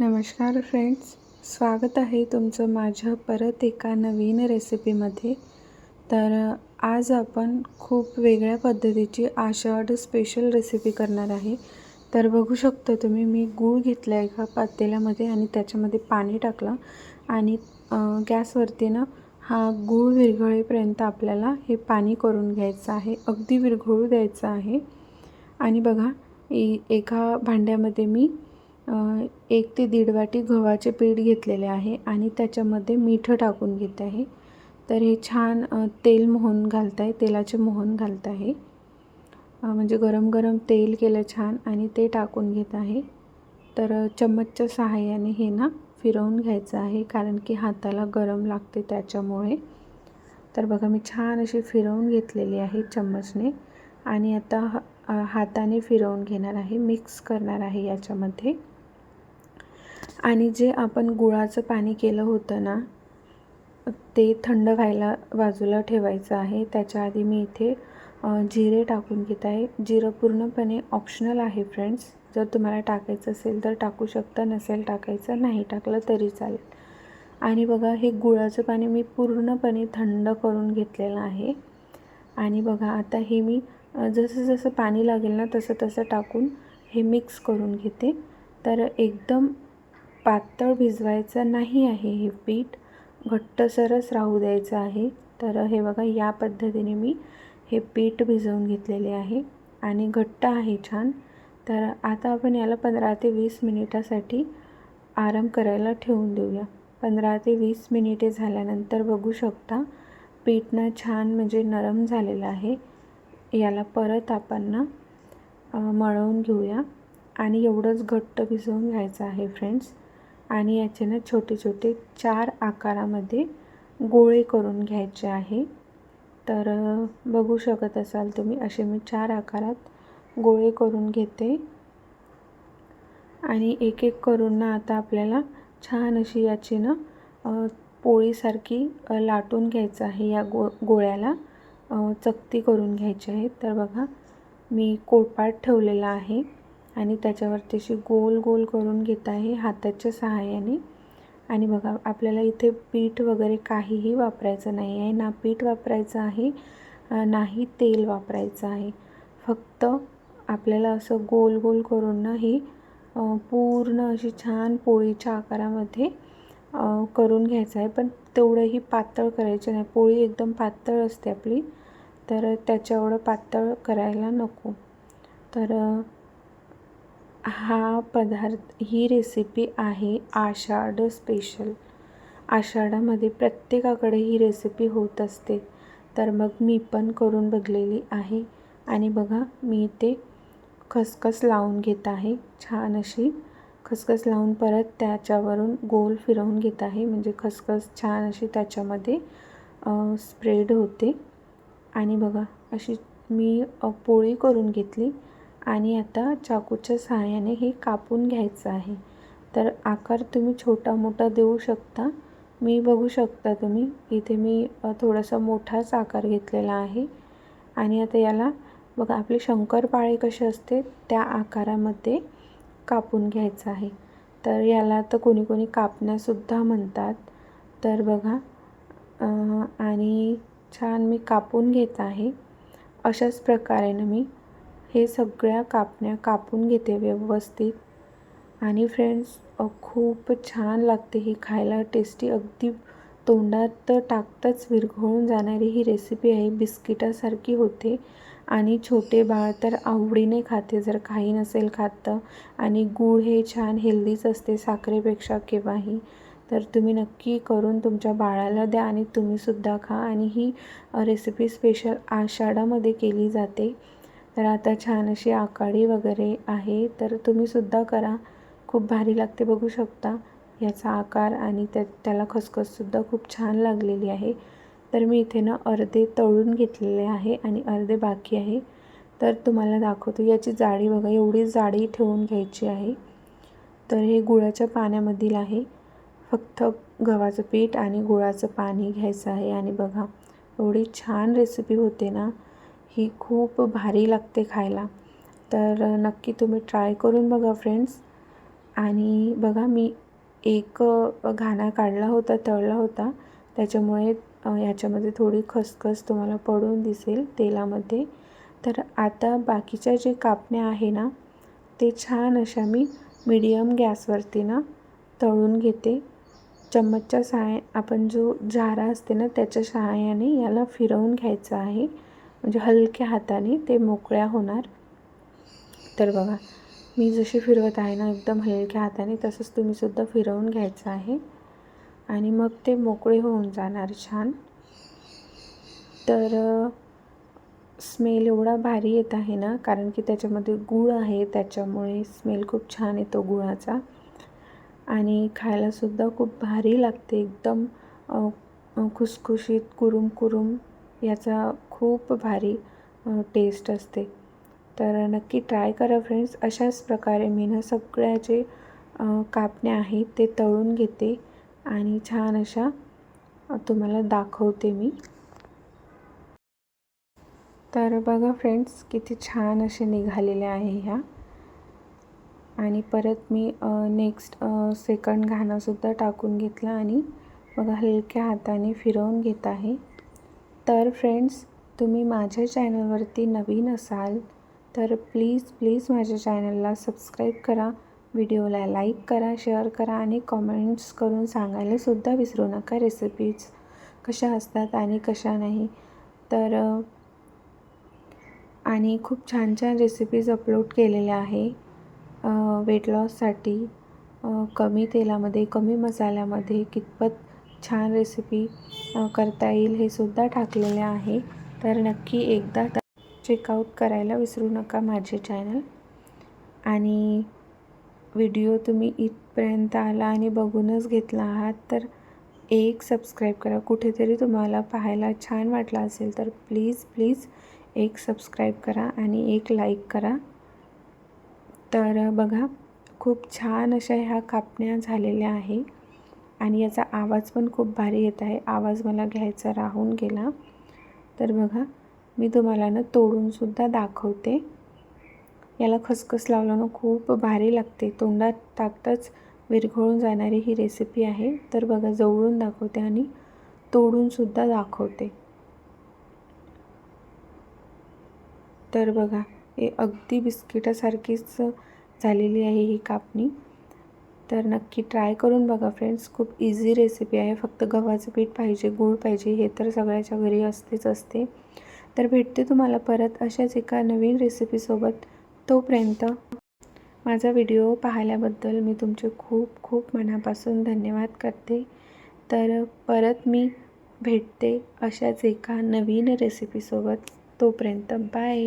नमस्कार फ्रेंड्स. स्वागत आहे तुमचं माझ्या परत एका नवीन रेसिपीमध्ये. तर आज आपण खूप वेगळ्या पद्धतीची आषाढ स्पेशल रेसिपी करणार आहे. तर बघू शकतो तुम्ही मी गूळ घेतला आहे एका पातेल्यामध्ये आणि त्याच्यामध्ये पाणी टाकलं आणि गॅसवरती ना हा गूळ विरघळेपर्यंत आपल्याला हे पाणी करून घ्यायचं आहे. अगदी विरघळू द्यायचं आहे. आणि बघा एका भांड्यामध्ये मी एक ते दीड वाटी गव्हाचे पीठ घेतलेले आहे आणि त्याच्यामध्ये मीठ टाकून घेत आहे. तर हे छान तेल मोहन घालत आहे तेलाचे मोहन घालत आहे म्हणजे गरम गरम तेल केलं छान आणि ते टाकून घेत आहे. तर चम्मचच्या सहाय्याने हे ना फिरवून घ्यायचं आहे कारण की हाताला गरम लागते त्याच्यामुळे. तर बघा मी छान अशी फिरवून घेतलेली आहे चम्मचने आणि आता हाताने फिरवून घेणार आहे मिक्स करणार आहे याच्यामध्ये. आणि जे आपण गुळाचं पाणी केलं होतं ना ते थंड व्हायला बाजूला ठेवायचं आहे. त्याच्या आधी मी इथे जिरे टाकून घेत आहे. जिरं पूर्णपणे ऑप्शनल आहे फ्रेंड्स जर तुम्हाला टाकायचं असेल तर टाकू शकता नसेल टाकायचं नाही टाकलं तरी चालेल. आणि बघा हे गुळाचं पाणी मी पूर्णपणे थंड करून घेतलेलं आहे. आणि बघा आता हे मी जसं जसं पाणी लागेल ना तसं तसं टाकून हे मिक्स करून घेते. तर एकदम पातळ भिजवायचं नाही आहे हे पीठ. घट्टसरच राहू द्यायचं आहे. तर हे बघा या पद्धतीने मी हे पीठ भिजवून घेतलेले आहे आणि घट्ट आहे छान. तर आता आपण याला पंधरा ते वीस मिनिटासाठी आराम करायला ठेवून देऊया. पंधरा ते वीस मिनिटे झाल्यानंतर बघू शकता पीठनं छान म्हणजे नरम झालेलं आहे. याला परत आपण ना मळवून घेऊया. आणि एवढंच घट्ट भिजवून घ्यायचं आहे फ्रेंड्स आणि याचे ना छोटे छोटे चार आकारामध्ये गोळे करून घ्यायचे आहे. तर बघू शकत असाल तुम्ही असे मी चार आकारात गोळे करून घेते. आणि एक एक करून ना आता आपल्याला छान अशी याची ना पोळीसारखी लाटून घ्यायचं आहे या गो गोळ्याला. चकती करून घ्यायची आहे. तर बघा मी कोळपाट ठेवलेला आहे. आणि त्याच्यावरती अशी गोल गोल करून घेत आहे हाताच्या सहाय्याने. आणि बघा आपल्याला इथे पीठ वगैरे काहीही वापरायचं नाही आहे. ना पीठ वापरायचं आहे नाही तेल वापरायचं आहे. फक्त आपल्याला असं गोल गोल करून ना ही पूर्ण अशी छान पोळीच्या आकारामध्ये करून घ्यायचं आहे. पण तेवढंही पातळ करायचं नाही. पोळी एकदम पातळ असते आपली. तर त्याच्या पातळ करायला नको. तर हा पदार्थ ही रेसिपी आहे आषाढ स्पेशल आषाढामध्ये प्रत्येकाकडे ही रेसिपी होत असते. तर मग मी पण करून बघलेली आहे. आणि बघा मी ते खसखस लावून घेत आहे. छान अशी खसखस लावून परत त्याच्यावरून गोल फिरवून घेत आहे. म्हणजे खसखस छान अशी त्याच्यामध्ये स्प्रेड होते. आणि बघा अशी मी पोळी करून घेतली. आणि आता चाकूच्या सहाय्याने हे कापून घ्यायचं आहे. तर आकार तुम्ही छोटा मोठा देऊ शकता. मी बघू शकता तुम्ही. इथे मी थोडासा मोठाच आकार घेतलेला आहे. आणि आता याला बघा आपले शंकरपाळे कसे असते त्या आकारामध्ये कापून घ्यायचं आहे. तर याला तर कोणी कोणी कापण्यासुद्धा म्हणतात. तर बघा आणि छान मी कापून घेत आहे. अशाच प्रकारेनं मी हे सगळ्या कापण्या कापून घेते व्यवस्थित. आणि फ्रेंड्स खूप छान लागते ही खायला. टेस्टी अगदी तोंडात टाकताच विरघळून जाणारी ही रेसिपी आहे. बिस्किटासारखी होते. आणि छोटे बाळ तर आवडीने खाते. जर काही नसेल खातं आणि गूळ हे छान हेल्दीच असते साखरेपेक्षा केव्हाही. तर तुम्ही नक्की करून तुमच्या बाळाला द्या आणि तुम्हीसुद्धा खा. आणि ही रेसिपी स्पेशल आषाढामध्ये केली जाते. तर आता छान अशी आकाडी वगैरे आहे तर तुम्हीसुद्धा करा. खूप भारी लागते बघू शकता. याचा आकार आणि त्या त्याला खसखससुद्धा खूप छान लागलेली आहे. तर मी इथे ना अर्धे तळून घेतलेले आहे आणि अर्धे बाकी आहे. तर तुम्हाला दाखवतो याची जाडी बघा एवढी जाडी ठेवून घ्यायची आहे. तर हे गुळाच्या पाण्यामधील आहे. फक्त गव्हाचं पीठ आणि गुळाचं पाणी घ्यायचं आहे. आणि बघा एवढी छान रेसिपी होते ना. ही खूप भारी लागते खायला. तर नक्की तुम्ही ट्राय करून बघा फ्रेंड्स आणि बघा मी एक घाणा काढला होता तळला होता. त्याच्यामुळे याच्यामध्ये थोडी खसखस तुम्हाला पडून दिसेल तेलामध्ये. तर आता बाकीच्या जे कापण्या आहे ना ते छान अशा मी मीडियम गॅसवरती ना तळून घेते. चम्मचच्या सहाय आपण जो झारा असते ना त्याच्या सहाय्याने याला फिरवून घ्यायचं आहे. म्हणजे हलक्या हाताने ते मोकळ्या होणार. तर बघा मी जशी फिरवत आहे ना एकदम हलक्या हाताने तसंच तुम्हीसुद्धा फिरवून घ्यायचं आहे. आणि मग ते मोकळे होऊन जाणार छान. तर स्मेल एवढा भारी येत आहे ना कारण की त्याच्यामध्ये गूळ आहे त्याच्यामुळे स्मेल खूप छान येतो गुळाचा. आणि खायलासुद्धा खूप भारी लागते एकदम खुसखुशीत कुरुम कुरुम याचा खूप भारी टेस्ट असते. तर नक्की ट्राय करा फ्रेंड्स अशाच प्रकारे मी ना सगळ्या जे कापण्या आहेत ते तळून घेते आणि छान अशा तुम्हाला दाखवते मी. तर बघा फ्रेंड्स किती छान असे निघालेले आहे ह्या. आणि परत मी नेक्स्ट सेकंड घाणासुद्धा टाकून घेतला आणि बघा हलक्या हाताने फिरवून घेत आहे. तर फ्रेंड्स तुम्ही माझ्या चॅनलवरती नवीन असाल तर प्लीज प्लीज माझ्या चॅनलला सबस्क्राईब करा व्हिडिओला लाईक करा शेअर करा आणि कॉमेंट्स करून सांगायलासुद्धा विसरू नका रेसिपीज कशा असतात आणि कशा नाही. तर आणि खूप छान छान रेसिपीज अपलोड केलेल्या आहे वेट लॉससाठी कमी तेलामध्ये कमी मसाल्यामध्ये कितपत छान रेसिपी करता येईल हे सुद्धा टाकलेले आहे. तर नक्की एकदा चेकआउट करायला विसरू नका माझे चॅनल आणि व्हिडिओ तुम्ही इथपर्यंत आला आणि बघूनच घेतला आहात तर एक सबस्क्राईब करा. कुठेतरी तुम्हाला पाहायला छान वाटलं असेल तर प्लीज प्लीज एक सबस्क्राईब करा आणि एक लाईक करा. तर बघा खूप छान अशा ह्या कापण्या झालेल्या आहे. आणि याचा आवाज पण खूप भारी येत आहे. आवाज मला घ्यायचा राहून गेला. तर बघा मी तुम्हाला ना तोडूनसुद्धा दाखवते. याला खसखस लावल्यानं खूप भारी लागते. तोंडात टाकताच विरघळून जाणारी ही रेसिपी आहे. तर बघा जवळून दाखवते आणि तोडूनसुद्धा दाखवते. तर बघा हे अगदी बिस्किटासारखीच झालेली आहे ही कापणी. तर नक्की ट्राय करून बघा फ्रेंड्स. खूप इझी रेसिपी आहे. फक्त गव्हाचं पीठ पाहिजे गूळ पाहिजे हे तर सगळ्याच्या घरी असतेच असते. तर भेटते तुम्हाला परत अशाच एका नवीन रेसिपीसोबत तोपर्यंत माझा व्हिडिओ पाहिल्याबद्दल मी तुमचे खूप खूप मनापासून धन्यवाद करते. तर परत मी भेटते अशाच एका नवीन रेसिपीसोबत तोपर्यंत बाय